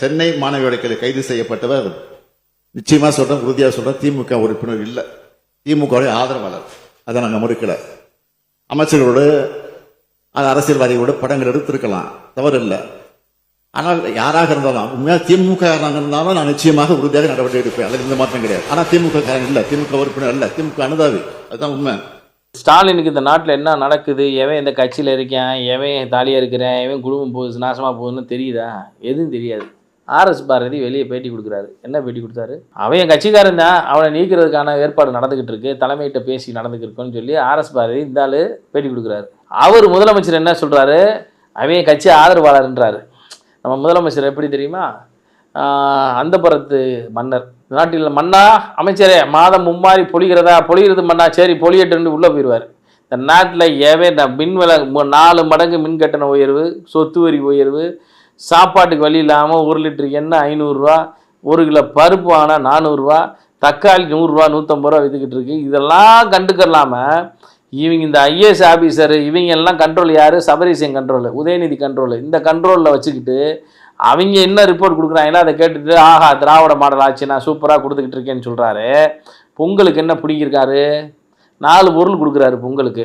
சென்னை மாணவி கைது செய்யப்பட்டவர். நிச்சயமா சொல்றேன் உறுதியா சொல்றேன் திமுக உறுப்பினர் இல்லை. திமுக ஆதரவாளர். அதை நாங்கள் மறுக்கல. அமைச்சர்களோடு அது அரசியல்வாதிகளோடு படங்கள் எடுத்திருக்கலாம். தவறு இல்லை. ஆனால் யாராக இருந்தாலும் உண்மையாக திமுக காரனாக இருந்தாலும் நான் நிச்சயமாக உறுதியாக நடவடிக்கை எடுப்பேன். அதில் எந்த மாற்றம் கிடையாது. ஆனால் திமுக காரன் இல்லை திமுக உறுப்பினர் இல்ல திமுக அனுதாவி அதுதான் உண்மை. ஸ்டாலினுக்கு இந்த நாட்டில் என்ன நடக்குது? எவன் இந்த கட்சியில் இருக்கேன்? எவன் தாலியாக இருக்கிறேன்? எவன் குடும்பம் போகுது நாசமாக போகுதுன்னு தெரியுதா? எதுவும் தெரியாது. ஆர்எஸ் பாரதி வெளியே பேட்டி கொடுக்குறாரு. என்ன பேட்டி கொடுத்தாரு? அவன் என் கட்சிக்காரன் தான். அவனை நீக்கிறதுக்கான ஏற்பாடு நடந்துக்கிட்டு இருக்கு. தலைமையிட்ட பேசி நடந்துக்கிருக்கோன்னு சொல்லி ஆர்எஸ் பாரதி இந்த ஆள் பேட்டி கொடுக்குறாரு. அவர் முதலமைச்சர் என்ன சொல்கிறாரு அவன் என் கட்சி ஆதரவாளர்ன்றாரு. நம்ம முதலமைச்சர் எப்படி தெரியுமா? அந்த புறத்து மன்னர். நாட்டில் மன்னா அமைச்சரே மாதம் மும்மாறி பொழிகிறதா? பொழிகிறது மன்னா சரி பொழியட்டுன்னு உள்ளே போயிடுவார் இந்த நாட்டில் ஏவே மின் விலை நாலு மடங்கு மின் கட்டண உயர்வு சொத்து வரி உயர்வு சாப்பாட்டுக்கு வழி இல்லாமல் ஒரு லிட்டருக்கு எண்ணெய் ஐநூறுரூவா ஒரு கிலோ பருப்பு ஆனால் நானூறுரூவா தக்காளி நூறுரூவா நூற்றம்பது ரூபா விற்றுக்கிட்டு இருக்கு. இதெல்லாம் கண்டுக்கலாமல் இவங்க இந்த ஐஏஎஸ் ஆஃபீஸர் இவங்க எல்லாம் கண்ட்ரோல் யார்? சபரீசன் கண்ட்ரோல் உதயநிதி கண்ட்ரோல் இந்த கண்ட்ரோலில் வச்சுக்கிட்டு அவங்க என்ன ரிப்போர்ட் கொடுக்குறாங்களோ அதை கேட்டுட்டு ஆஹா திராவிட மாடல் ஆச்சு நான் சூப்பராக கொடுத்துக்கிட்டு இருக்கேன்னு சொல்கிறாரு பொங்கலுக்கு என்ன பிடிக்கிருக்காரு நாலு பொருள் கொடுக்குறாரு பொங்கலுக்கு.